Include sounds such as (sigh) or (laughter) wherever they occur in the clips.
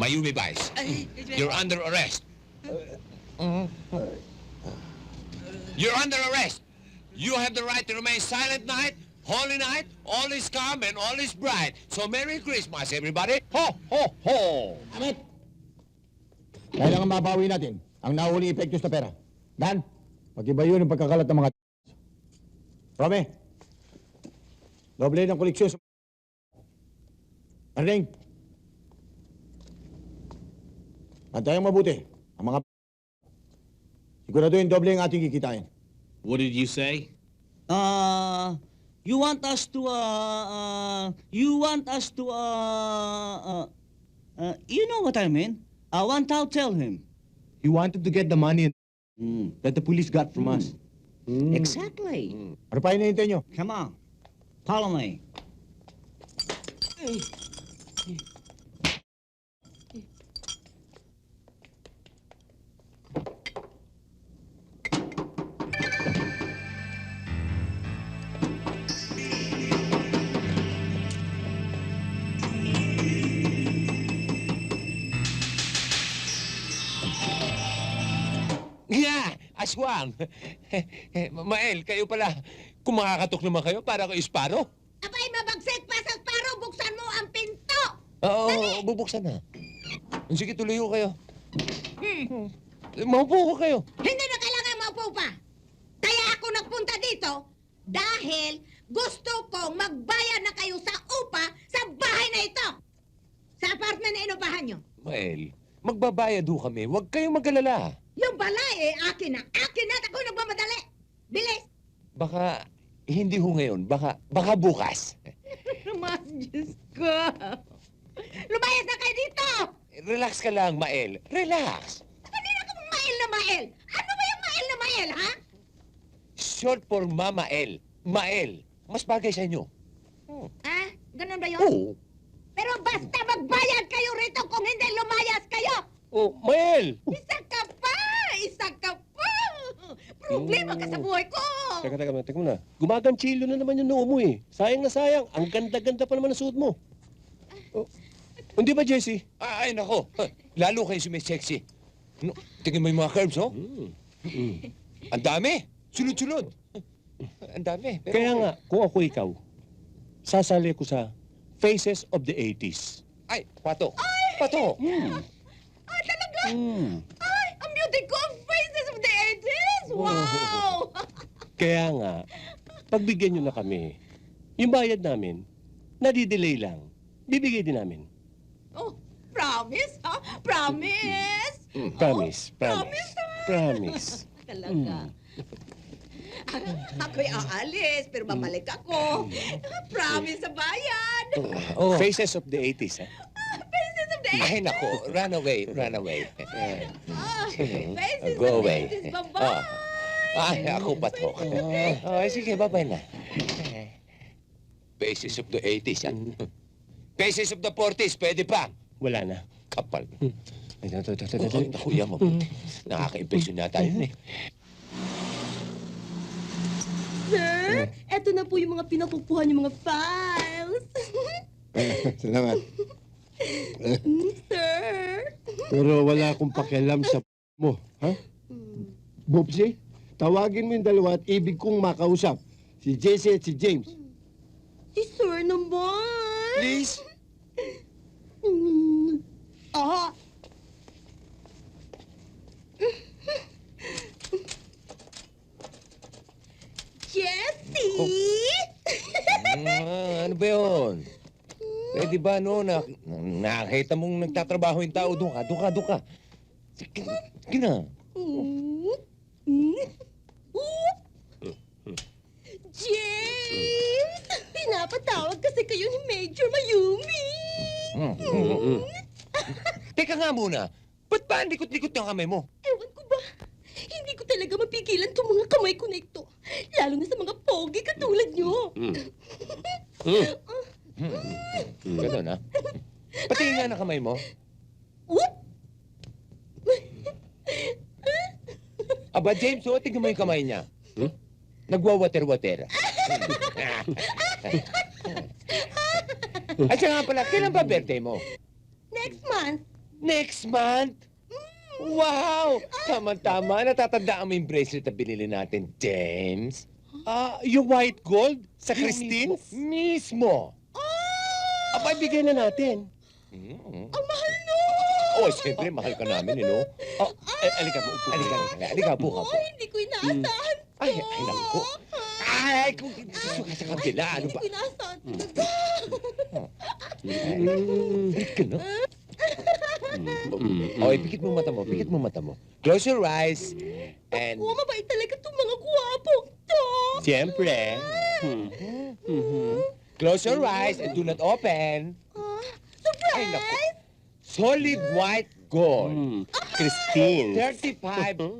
Mayumi Vice. You're under arrest. You're under arrest. You have the right to remain silent night, holy night, all is calm and all is bright. So Merry Christmas, everybody. Ho, ho, ho. Amit! Kailangan mabawi natin ang nahuli epektos na pera. Dan, pag-iba yun ang pagkakalat ng mga (laughs) Rome, doble ng koleksyon sa... Arning! Antayang mabuti ang mga... Siguraduhin doble ang ating kikitain. What did you say? Uh, you want us to, uh, uh, you want us to, uh, uh, uh, you know what I mean? I want to tell him. He wanted to get the money that the police got from us. Exactly. Ano pa hinihintay nyo? Come on. Follow me. Yeah, aswang. (laughs) Mael, kayo pala. Kung makakatok naman kayo, para kayo isparo. Abay, mabagsik pa sa paro, buksan mo ang pinto! Oo, bubuksan na. Sige, tuloy ko kayo. Hmm. Maupo ko kayo. Hindi na kailangan maupo pa! Kaya ako nagpunta dito dahil gusto kong magbayad na kayo sa upa sa bahay na ito! Sa apartment na inupahan nyo. Mael, magbabayad ho kami. Huwag kayong magalala. Balay eh, akin na. Akin na at ako nagmamadali. Bilis! Baka hindi ho ngayon. Baka, baka bukas. (laughs) Mas, Diyos ko! Lumayas na kayo dito! Relax ka lang, Mael. Relax. Kanina ka mong mail na mail! Ano ba yung mail na mail, ha? Short for Mama El. Mael. Mas bagay sa inyo. Ah, ganun ba yun? Oo. Pero basta magbayad kayo rito kung hindi lumayas kayo! Oh, Mael! Isa ka pa! Isa ka pa! Problema ka sa buhay ko! Teka, teka, teka muna. Gumaganchilo na naman yung noo mo eh. Sayang na sayang. Ang ganda-ganda pa naman ang suot mo. Oh. Hindi ba, Jesse? Ah, Ay, nako. Lalo kayo sumisexy. No, tingnan mo yung mga curves, oh. Ang dami. Sunod-sunod. Ang dami. Pero, Kaya nga, kung ako ikaw, sasali ko sa Faces of the 80s. Ay, pato. Pato. Ay, talaga! Hmm. Ay, ang beauty ko! Faces of the 80s! Wow! (laughs) Kaya nga, pagbigyan nyo na kami, yung bayad namin, nadidelay lang. Bibigay din namin. oh, promise, ha? Promise! Hmm, Promise, Oh, promise, promise. (laughs) Talaga. Ako'y aalis, pero babalik ako. Promise sa bayan. Oh. Faces of the 80s, ha? Faces of the 80s. Ay, nako. Run away. Run away. Ah, Faces Go of the away. 80s. Bye-bye. Ay, ako pa to. (laughs) Oh, sige, babay na. Faces of the 80s, ah. Faces of the 40s, pwede pa. Wala na. Kapal. Ay, ito, ito, ito, ito, ito. naku, yan mabuti. Nakaka-infection na tayo eh. Sir, eto na po yung mga pinakukuha niyo mga files. (laughs) Salamat. Mm, Sir. Pero wala akong pakialam sa (laughs) mo, ha? Bobsy, tawagin mo yung dalawa at ibig kong makausap. Si Jesse at si James. Si Sir naman. Please? (laughs) Mm. Ah, Jessie! Ah, ano ba yun? Pwede ba, no? Na, nakakita mong nagtatrabaho yung tao. Doon ka, doon ka, doon ka. Sige, sige na. Mm. Mm. James! Pinapatawag kasi kayo ni Major Mayumi. Mm, mm, mm. (laughs) Teka nga muna. Ba't ba ang likot-likot ng kamay mo? Ewan ko ba? Hindi ko talaga mapigilan tong mga kamay ko na ito. Lalo na sa mga pogi katulad nyo. (laughs) Ganun, ha? Patingin nga ng kamay mo. Oop! Aba, James, oh, tingnan mo yung kamay niya. Nagwawater-water. At siya nga pala, kailan ba birthday mo? Next month, Next month? Wow! Tama-tama. Natatandaan mo yung bracelet na binili natin, James? Ah, yung white gold? Sa Christine? Mismo. Abay, bigay na natin. Mm. Ang mahal no! Oh, siyempre, mahal ka namin, you know? Oh, eh, alika upo. Alika, alika, alika, ka po. Ay, hindi ko inaasahan. Ay, ay, naku. Ay, kung gusto ka sa kabila, ano ba? Hmm. talaga. Balik ka na. Oh, ipikit mo mata mo, pikit mo mata mo. Close your eyes, and... Oo, mabait talaga itong mga guwapong to. Siyempre. Close your eyes and do not open. Ah, Ay, naku. surprise! Solid white gold. Hmm. Christine. 35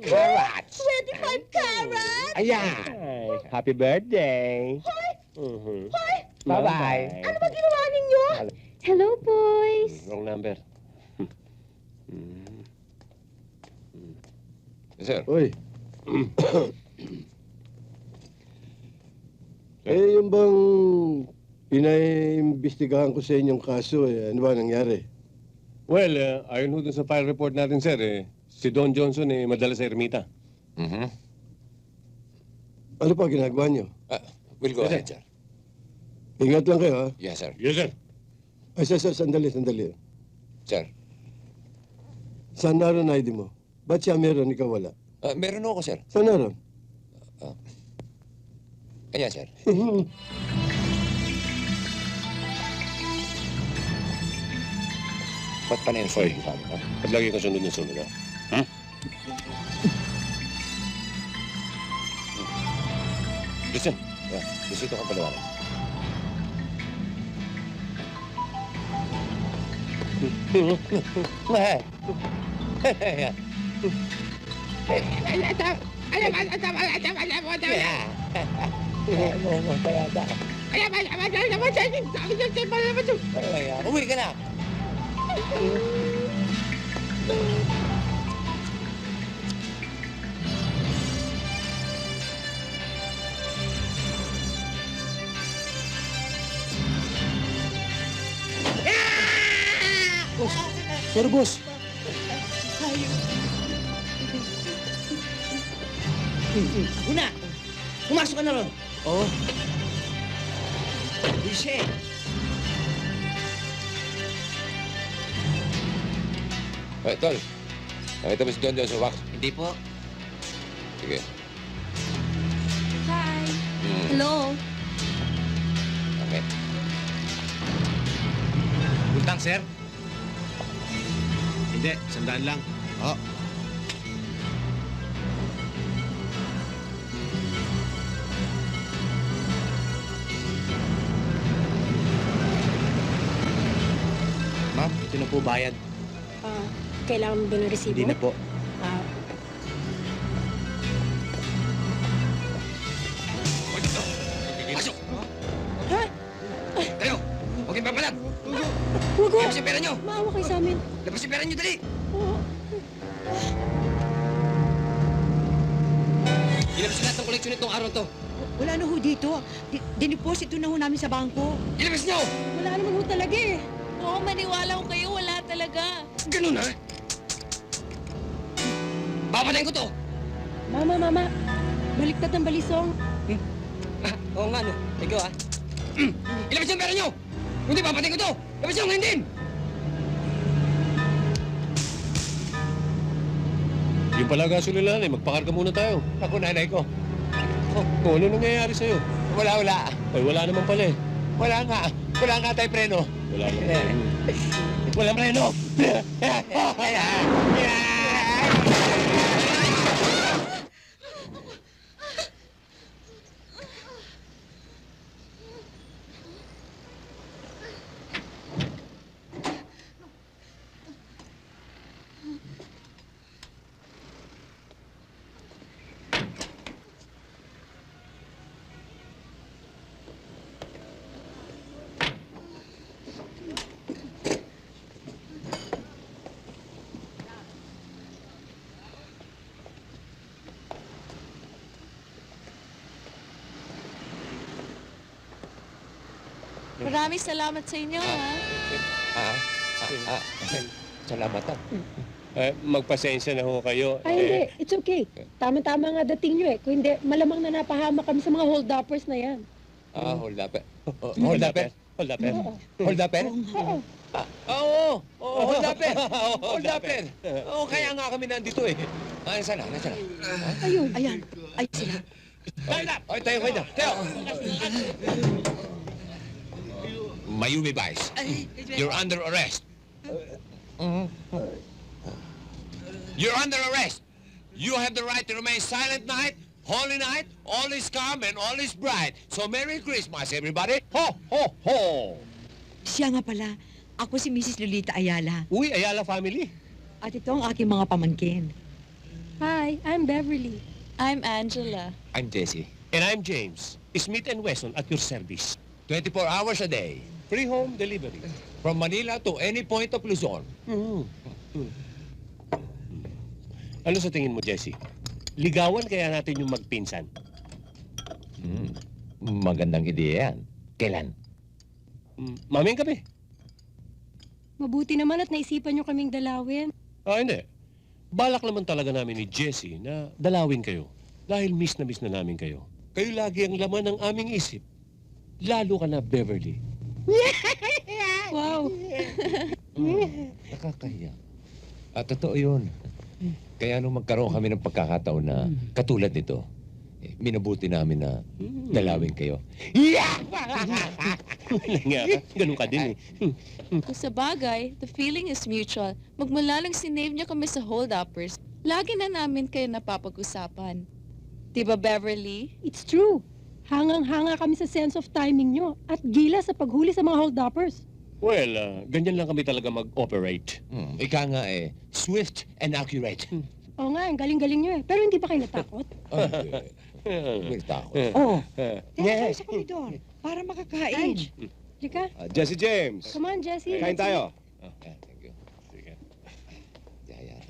carats. 25 carats! Ayan. Happy birthday. Hoy! Mhm. Hoy! Bye-bye. Ano ba ginawa ninyo? Hello, boys! Wrong number. Yes, sir. Uy. eh, yung bang pinaimbestigahan ko sa inyong kaso, eh, ano ba nangyari? Well, uh, ayon ho dun sa file report natin, sir, eh, si Don Johnson eh, madala sa ermita. Mm-hmm. Ano pa ginagawa niyo? Uh, we'll go ahead, sir. Ingat lang kayo, ha? Yes, sir. Yes, sir. Ay, sa, sa, sandali, sandali. Sir. Saan naroon ID mo? Ba't siya meron, ikaw wala? Uh, meron ako, sir. Saan naroon? Ayan, sir. (laughs) Ba't pa na yung sorry sa amin, ha? At lagi ka sunod ng sunod, ha? Listen. Yeah, bisito ka pala. Uwi ka na! Sorry, boss. Una! Pumasok ka na ron! Oo. Lise! Hey, tol. Nakita mo si Don Don sa wax? Hindi po. Sige. Hi! Mm, Hello! okay. Utang, sir? Hindi, sandaan lang. Ah. Ma'am, ito na po bayad. Ah, kailangan mo ba ng resibo? Hindi na po. Ah, Pasok! Ha? Tayo! Huwag kayong papalag! Huwag Labas yung pera nyo! Maawa kayo sa amin. Labas yung pera nyo, dali! Oo. Ilabas nyo lahat ng koleksyon itong araw to. Wala na ho dito. Di- Diniposito na ho namin sa bangko. Ilabas nyo! Wala naman ho talaga eh. Oo, maniwala ko kayo, wala talaga. Ganun, ha? Papatayin ko to! Mama, mama. Baliktad ng balisong. Ah, oo nga, no. Ikaw, ha? Mm. Ilabas yung pera nyo! Hindi, papatayin ko to! Labas nyo ngayon din! Yung pala gasolinahan eh, magpakarga muna tayo. Ako, nanay ko. Oh, kung ano nangyayari sa'yo? Wala, wala. Ay, wala naman pala eh. Wala nga. Wala nga tayo preno. Wala naman. Walang preno. (laughs) Maraming salamat sa inyo, ha? Ah, ah, ah. Salamat ah. Eh, magpasensya na ho kayo. Ay, Eh, hindi. It's okay. Tama-tama nga dating nyo eh. Kung hindi, malamang na napahamak kami sa mga hold-uppers na yan. Ah, hold up. Hold up. Hold up, eh. Hold up. Oo. Ah, Oo, oo, hold up. Hold up. Oo, kaya nga kami nandito eh. Ah, nasa na, nasa na. Ayun. Ayan. Ay, sila. Hold up! Oy, tayo, tayo, tayo! Mayumi Vice, you're under arrest. You're under arrest. You have the right to remain silent night, holy night, all is calm and all is bright. So Merry Christmas, everybody. Ho, ho, ho! Siya nga pala. Ako si Mrs. Lolita Ayala. Uy, Ayala family. At ito ang aking mga pamangkin. Hi, I'm Beverly. I'm Angela. I'm Jesse. And I'm James. Smith and Wesson at your service. 24 hours a day, Free home delivery. from Manila to any point of Luzon. Ano sa tingin mo, Jesse? Ligawan kaya natin yung magpinsan? Hmm. Magandang ideya yan. Kailan? Mm, Mamayang gabi. Mabuti naman at naisipan nyo kaming dalawin. Ah, hindi. Balak naman talaga namin ni Jesse na dalawin kayo. Dahil miss na miss na namin kayo. Kayo lagi ang laman ng aming isip. Lalo ka na, Beverly. Wow. (laughs) Nakakahiya. At totoo yun. Kaya nung magkaroon kami ng pagkakataon na katulad nito, eh, minabuti namin na dalawin kayo. Nga (laughs) ka, ganun ka din eh. Kung sa bagay, the feeling is mutual. Magmula lang sinave niya kami sa hold-uppers, lagi na namin kayo napapag-usapan. Diba, Beverly? It's true. Hangang-hanga kami sa sense of timing nyo at gila sa paghuli sa mga hold-uppers. Well, ah, ganyan lang kami talaga mag-operate. Hmm, ika nga eh, swift and accurate. Oo nga, ang galing-galing nyo eh. Pero hindi ba kayo natakot? (laughs) Ay, may takot. (laughs) Oh, Eh, teka sa koridor. Para makakain. Ange, Lika. Jesse James, Come on, Jessie. kain let's tayo. Ah, yeah, thank you. Sige. Yeah, yeah.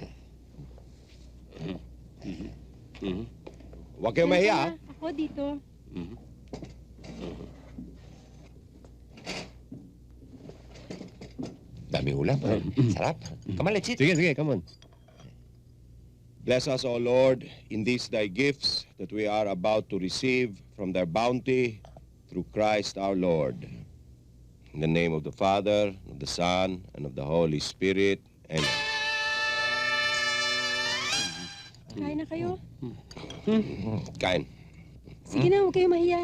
Mhm. Huwag eat. kayong mahiya. ah. Ako dito. Mhm. Daming ulam. Sarap. Come on, let's eat. Sige, sige, come on. Bless us, O Lord, in these thy gifts that we are about to receive from thy bounty through Christ our Lord. In the name of the Father, of the Son, and of the Holy Spirit. Amen. Kain na kayo. Kain. Sige na, huwag kayong mahiya.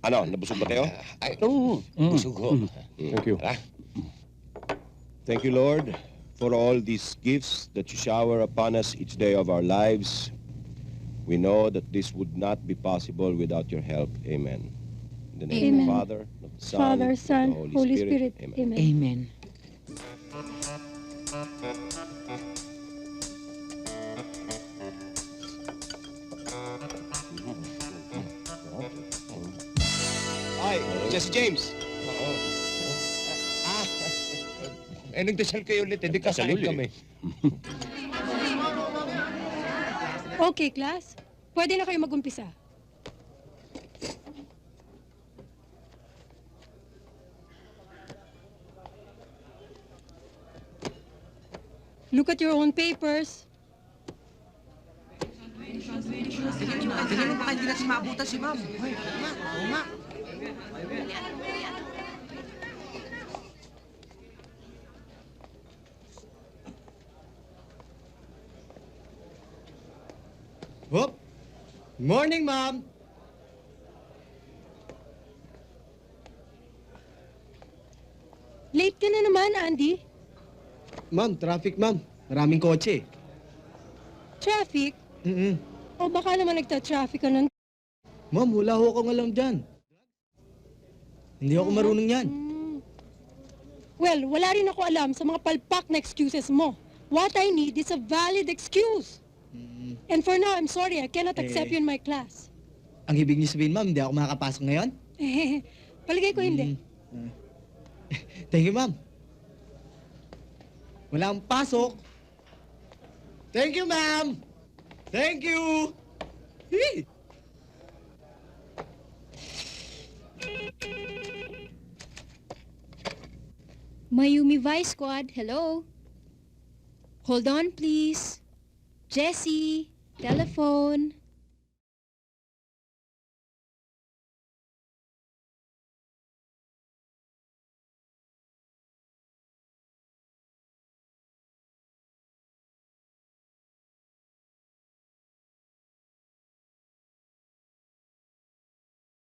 Ano, nabusog ba kayo? Ay, Oo. busog ho. Thank you. Tara. Thank you, Lord, for all these gifts that you shower upon us each day of our lives. We know that this would not be possible without your help. Amen. In the name of the Amen. Father, of the Son, Father, of Son, the Holy Spirit. Amen. Amen. Jesse James. Ah, eh, nagdasal kayo ulit. Hindi Dasal kasalit kami. Okay, class. Pwede na kayo mag-umpisa. Look at your own papers. Hindi natin maabutan si ma'am. Oo nga. Hop! Morning, ma'am! Late ka na naman, Andy. Ma'am, traffic, ma'am. Maraming kotse. Traffic. Mm O baka naman nagta-traffic ka ng... Ma'am, wala ho akong alam dyan. Hindi ako marunong yan. Hmm. Well, wala rin ako alam sa mga palpak na excuses mo. What I need is a valid excuse. And for now, I'm sorry, I cannot accept Eh. you in my class. Ang ibig niyo sabihin, ma'am, hindi ako makakapasok ngayon? (laughs) Paligay ko hindi. Thank you, ma'am. Wala akong pasok. Thank you, ma'am! Thank you! Hey! Mayumi Vice Squad, hello? Hold on, please. Jesse, telephone.